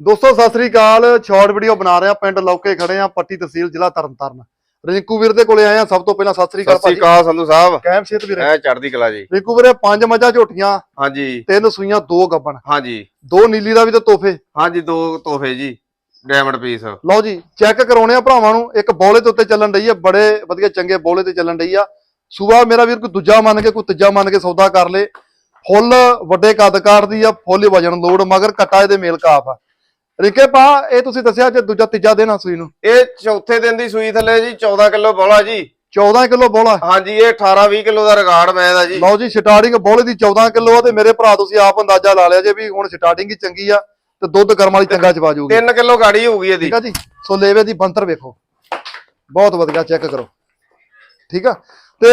ਦੋਸਤੋ ਸਤਿ ਸ੍ਰੀ ਅਕਾਲ। Short video ਬਣਾ ਰਹੇ ਪਿੰਡ ਲੌਕੇ ਖੜੇ ਆ ਪੱਟੀ ਤਹਿਸੀਲ ਜ਼ਿਲ੍ਹਾ ਤਰਨਤਾਰਨ। ਰਿੰਕੂ ਵੀਰ ਦੇ ਕੋਲੇ ਆਏ ਆ ਸਭ ਤੋਂ ਪਹਿਲਾਂ ਸਤਿ ਸ੍ਰੀ ਸਤਿ ਅਕਾਲ ਸ੍ਰੀ ਭਾਜੀ। ਅਕਾਲ ਸੰਧੂ ਸਾਹਿਬ। ਕੈਮ ਸਿਹਤ ਵੀਰੇ। ਐ ਚੜਦੀ ਕਲਾ ਜੀ। ਰਿੰਕੂ ਵੀਰੇ ਪੰਜ ਮੱਝਾਂ ਝੋਟੀਆਂ ਹਾਂਜੀ। ਤਿੰਨ ਸੂਈਆਂ ਦੋ ਗੱਬਣ। ਹਾਂਜੀ। ਦੋ ਨੀਲੀ ਦਾ ਵੀ ਤੇ ਤੋਹਫੇ। ਹਾਂਜੀ ਦੋ ਤੋਹਫੇ ਜੀ। ਡਾਇਮੰਡ ਪੀਸ ਲਓ ਜੀ ਚੈੱਕ ਕਰਾਉਣੇ ਆ ਭਰਾਵਾਂ ਨੂੰ। ਇੱਕ ਬੋਲੇ ਦੇ ਉੱਤੇ ਚੱਲਣ ਰਹੀ ਆ। ਬੜੇ ਵਧੀਆ ਚੰਗੇ ਬੋਲੇ ਤੇ ਚੱਲਣ ਰਹੀ ਆ। ਸੂਆ ਮੇਰਾ ਵੀਰ ਕੋਈ ਦੂਜਾ ਮੰਨ ਕੇ ਕੋਈ ਤੀਜਾ ਮੰਨ ਕੇ ਸੌਦਾ ਕਰ ਲੇ। ਫੁੱਲ ਵੱਡੇ ਕੱਦ ਕਾਟਦੀ ਆ। ਫੁੱਲ ਹੀ ਵਜਨ ਲੋੜ ਮਗਰ ਕਟਾ ਇਹਦੇ ਮੇਲ ਕਾਫ ਆ। ਰਿੰਕੇ ਪਾ ਇਹ ਤੁਸੀਂ ਦੱਸਿਆ ਜੇ ਦੂਜਾ ਤੀਜਾ ਦੇਣਾ ਸੂਈ ਨੂੰ। ਇਹ ਚੌਥੇ ਦਿਨ ਦੀ ਸੂਈ ਥੱਲੇ ਜੀ 14 ਕਿਲੋ ਬੋਲਾ ਜੀ। 14 ਕਿਲੋ ਬੋਲਾ। ਹਾਂਜੀ ਇਹ 18 20 ਕਿਲੋ ਦਾ ਰਿਕਾਰਡ ਮੈਂ ਦਾ ਜੀ। ਲਓ ਜੀ ਸਟਾਰਟਿੰਗ ਬੋਲੇ ਦੀ 14 ਕਿਲੋ ਆ ਤੇ ਮੇਰੇ ਭਰਾ ਤੁਸੀਂ ਆਪ ਅੰਦਾਜ਼ਾ ਲਾ ਲਿਆ ਜੇ ਵੀ ਹੁਣ ਸਟਾਰਟਿੰਗ ਹੀ ਚੰਗੀ ਆ ਤੇ ਦੁੱਧ ਗਰਮ ਵਾਲੀ ਚੰਗਾ ਚਵਾ ਜੂਗੀ 3 ਕਿਲੋ ਗਾੜੀ ਹੋਊਗੀ ਇਹਦੀ। ਠੀਕ ਆ ਜੀ? ਸੋ ਲੇਵੇ ਦੀ ਬੰਤਰ ਵੇਖੋ। ਬਹੁਤ ਵਧੀਆ ਚੈੱਕ ਕਰੋ। ਠੀਕ ਆ? ਤੇ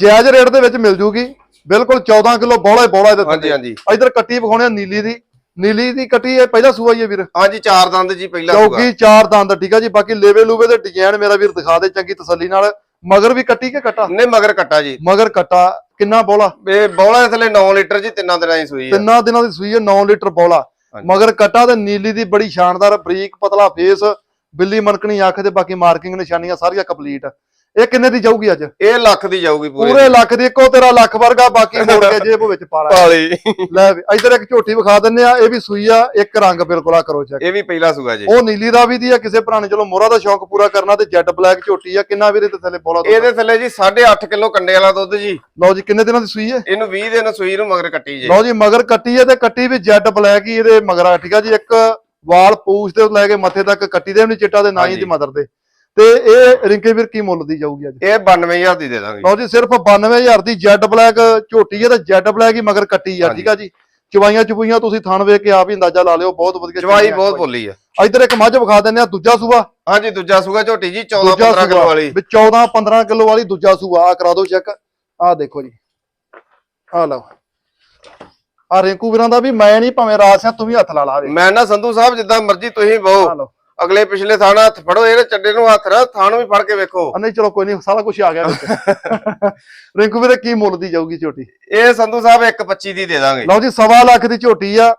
ਜਾਇਜ਼ ਰੇਟ ਦੇ ਵਿੱਚ ਮਿਲ ਜੂਗੀ। ਬਿਲਕੁਲ 14 ਕਿਲੋ ਬੋਲਾ ਹੀ ਬੋਲਾ ਇਹਦੇ ਹਾਂਜੀ ਹਾਂਜੀ। ਇਧਰ ਕੱਟੀ ਵਿਖਾਉਣੇ ਆ ਨੀਲੀ ਦੀ। ਨੀਲੀ ਦੀ ਕੱਟੀ ਇਹ ਪਹਿਲਾ ਸੂਆ ਹੀ ਹੈ ਵੀਰ। ਹਾਂਜੀ ਚਾਰ ਦੰਦ ਜੀ ਪਹਿਲਾ ਸੂਆ। ਚੌਕੀ ਚਾਰ ਦੰਦ ਠੀਕ ਆ ਜੀ। ਬਾਕੀ ਲੇਵੇ ਲੂਵੇ ਦੇ ਡਿਜ਼ਾਈਨ ਮੇਰਾ ਵੀਰ ਦਿਖਾ ਦੇ ਚੰਗੀ ਤਸੱਲੀ ਨਾਲ। ਮਗਰ ਵੀ ਕੱਟੀ ਕੇ ਕੱਟਾ? ਨੇ ਮਗਰ ਕੱਟਾ ਜੀ। ਮਗਰ ਕੱਟਾ। ਕਿੰਨਾ ਬੋਲਾ? ਇਹ ਬੋਲਾ ਦੇ ਥੱਲੇ 9 ਲੀਟਰ ਜੀ ਤਿੰਨਾਂ ਦਿਨਾਂ ਦੀ ਸੂਈ ਆ। ਤਿੰਨਾਂ ਦਿਨਾਂ ਦੀ ਸੂਈ ਹੈ 9 ਲੀਟਰ ਬੋਲਾ। ਮਗਰ ਕਟਾ ਤੇ ਨੀਲੀ ਦੀ ਬੜੀ ਸ਼ਾਨਦਾਰ ਬਰੀਕ ਪਤਲਾ ਫੇਸ ਬਿੱਲੀ ਮਣਕਣੀ ਅੱਖ ਤੇ ਬਾਕੀ ਮਾਰਕਿੰਗ ਨਿਸ਼ਾਨੀਆਂ ਸਾਰੀਆਂ ਕੰਪਲੀਟ ਇਹ ਕਿੰਨੇ ਦੀ ਜਾਊਗੀ ਅੱਜ? ਇਹ ਲੱਖ ਦੀ ਜਾਊਗੀ ਪੂਰੇ। ਪੂਰੇ ਲੱਖ ਦੀ ਇੱਕੋ ਤੇਰਾ ਲੱਖ ਵਰਗਾ ਬਾਕੀ ਮੋੜ ਕੇ ਜੇਬ ਵਿੱਚ ਪਾ ਲਾ। ਪਾਲੀ। ਲੈ ਵੀ ਇਧਰ ਇੱਕ ਝੋਟੀ ਵਿਖਾ ਦਿੰਨੇ ਆ ਇਹ ਵੀ ਸੂਈ ਆ ਇੱਕ ਰੰਗ ਬਿਲਕੁਲ ਆ ਕਰੋ ਚੈੱਕ ਇਹ ਵੀ ਪਹਿਲਾ ਸੂਆ ਜੀ। ਉਹ ਨੀਲੀ ਦਾ ਵੀ ਦੀ ਆ ਕਿਸੇ ਨੇ ਚਲੋ ਮੋਹਰਾ ਦਾ ਸ਼ੌਂਕ ਪੂਰਾ ਕਰਨਾ ਤੇ ਜੈਟ ਬਲੈਕ ਝੋਟੀ ਆ ਕਿੰਨਾ ਵੀਰੇ ਤੇ ਥੱਲੇ ਬੋਲਾ ਇਹਦੇ ਥੱਲੇ ਜੀ 8.5 ਕਿਲੋ ਕੰਡੇ ਵਾਲਾ ਦੁੱਧ ਜੀ। ਲਓ ਜੀ ਕਿੰਨੇ ਦਿਨਾਂ ਦੀ ਸੂਈ ਹੈ? ਇਹਨੂੰ 20 ਦਿਨ ਸੂਈ ਨੂੰ ਮਗਰ ਕੱਟੀ ਜੀ। ਲਓ ਜੀ ਮਗਰ ਕੱਟੀ ਹੈ ਤੇ ਕੱਟੀ ਵੀ ਜੈਟ ਬਲੈਕ ਹੀ ਇਹਦੇ ਮਗਰ ਆ ਠੀਕ ਆ ਜੀ? ਇੱਕ ਵਾਲ ਪੂਛ ਤੇ ਲੈ ਕੇ ਮੱਥੇ ਤੱਕ ਕੱਟੀ ਦੇ ਵੀ ਨੀ ਚਿੱਟਾ ਤੇ ਨਾ ਹੀ। ਦੀ ਮਦਰ ਦੇ। ਤੇ ਇਹ ਰਿੰਕੇ ਵੀਰ ਕੀ ਮੁੱਲ ਦੀ ਜਾਊਗੀ ਅੱਜ? ਇਹ 92000 ਦੀ ਦੇ ਦਾਂਗੇ। ਲਓ ਜੀ ਸਿਰਫ 92000 ਦੀ ਜੈਟ ਬਲੈਕ ਝੋਟੀ ਹੈ ਤੇ ਜੈਟ ਬਲੈਕ ਹੀ ਮਗਰ ਕੱਟੀ ਆ। ਠੀਕ ਆ ਜੀ? ਚਵਾਈਆਂ ਚੁਪਈਆਂ ਤੁਸੀਂ ਥਣ ਵੇਖ ਕੇ ਆਪ ਹੀ ਅੰਦਾਜ਼ਾ ਲਾ ਲਿਓ ਬਹੁਤ ਵਧੀਆ ਚੰਗੀਆਂ ਬਹੁਤ ਚਵਾਈ। ਬੋਲੀ ਆ। ਇੱਧਰ ਇੱਕ ਮੱਝ ਵਿਖਾ ਦਿੰਨੇ ਆ ਦੂਜਾ ਸੂਆ। ਹਾਂਜੀ ਦੂਜਾ ਸੂਗਾ ਝੋਟੀ ਜੀ 14 ਦੂਜਾ 15 ਕਿਲੋ ਸੂਆ ਵਾਲੀ। ਵੀ 14 15 ਕਿਲੋ ਵਾਲੀ ਦੂਜਾ ਸੂਆ ਆ ਕਰਾ ਦਿਓ ਚੈੱਕ ਆ ਦੇਖੋ ਜੀ। ਆ ਲਓ। ਆ ਰਿੰਕੂ ਵੀਰਾਂ ਦਾ ਵੀ ਮੈਂ ਨਹੀਂ ਭਾਵੇਂ ਰਾਸ ਆ ਤੂੰ ਵੀ ਹੱਥ ਲਾ ਲਾ ਮੈਂ ਨਾ ਸੰਧੂ ਸਾਹਿਬ ਜਿੱਦਾਂ ਮਰਜ਼ੀ ਤੁਸੀਂ ਆ ਬਹੁ ਲਓ। ਅਗਲੇ ਪਿਛਲੇ ਥਾਣਾ ਹੱਥ ਫੜੋ ਇਹਦੇ ਚੱਡੇ ਨੂੰ ਹੱਥ ਰਾ ਥਾਣ ਵੀ ਫੜ ਕੇ ਵੇਖੋ। ਨਹੀਂ ਚਲੋ ਕੋਈ ਨਹੀਂ ਸਾਰਾ ਕੁਝ ਆ ਗਿਆ ਵਿੱਚ। ਰਿੰਕੂ ਵੀਰੇ ਕੀ ਮੁੱਲ ਦੀ ਜਾਊਗੀ ਝੋਟੀ? ਇਹ ਸੰਧੂ ਸਾਹਿਬ 125 ਦੀ ਦੇ ਦਾਂਗੇ। ਲਓ ਜੀ ਸਵਾ ਲੱਖ ਦੀ ਝੋਟੀ ਆ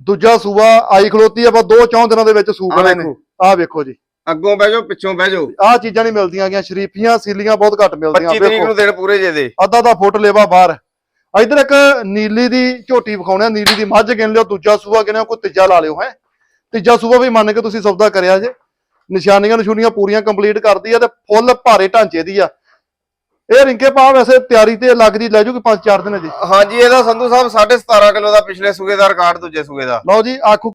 ਦੂਜਾ ਸੂਆ ਆਈ ਖਲੋਤੀ ਆ ਬਸ ਦੋ ਚੌਂ ਦਿਨਾਂ ਦੇ ਵਿੱਚ ਸੂ ਆਹ ਗਏ ਨੇ ਵੇਖੋ। ਆ ਵੇਖੋ ਜੀ। ਅੱਗੋਂ ਬਹਿ ਜਾਓ ਪਿੱਛੋਂ ਬਹਿ ਜਾਓ। ਆਹ ਚੀਜ਼ਾਂ ਨਹੀਂ ਮਿਲਦੀਆਂ ਗਿਆ ਸ਼ਰੀਫੀਆਂ ਸੀਲੀਆਂ ਬਹੁਤ ਘੱਟ ਮਿਲਦੀਆਂ 25 ਤਰੀਕ ਨੂੰ ਦਿਨ ਪੂਰੇ ਜੇ ਦੇ। ਅੱਧਾ ਦਾ ਫੁੱਟ ਲੇਵਾ ਬਾਹਰ। ਇਧਰ ਇੱਕ ਨੀਲੀ ਦੀ ਝੋਟੀ ਵਿਖਾਉਣੇ ਨੀਲੀ ਦੀ ਮੱਝ ਗਿਣ ਲਿਓ ਦੂਜਾ ਸੂਆ ਗਿਣਿਓ ਕੋਈ ਤੀਜਾ ਲਾ ਲਿਓ ਹੈ। ਤੀਜਾ ਸੂਆ ਵੀ ਮੰਨ ਕੇ ਤੁਸੀਂ ਸੌਦਾ ਕਰਿਆ ਜੇ। ਨਿਸ਼ਾਨੀਆਂ ਨਿਸ਼ੂਨੀਆਂ ਪੂਰੀਆਂ ਕੰਪਲੀਟ ਕਰਦੀ ਆ ਤੇ ਫੁੱਲ ਭਾਰੇ ਢਾਂਚੇ ਦੀ ਆ। ਇਹ ਰਿੰਕੇ ਪਾ ਵੈਸੇ ਤਿਆਰੀ ਤੇ ਲੱਗਦੀ ਲੈ ਜੂਗੀ 5-4 ਦਿਨ ਜੀ ਹਾਂਜੀ ਇਹਦਾ ਸੰਧੂ ਸਾਹਿਬ 17.5 ਕਿਲੋ ਦਾ ਪਿਛਲੇ ਸੂਗੇ ਦਾ ਰਿਕਾਰਡ ਦੂਜੇ ਸੂਗੇ ਦਾ। ਲਓ ਜੀ ਆਖੂ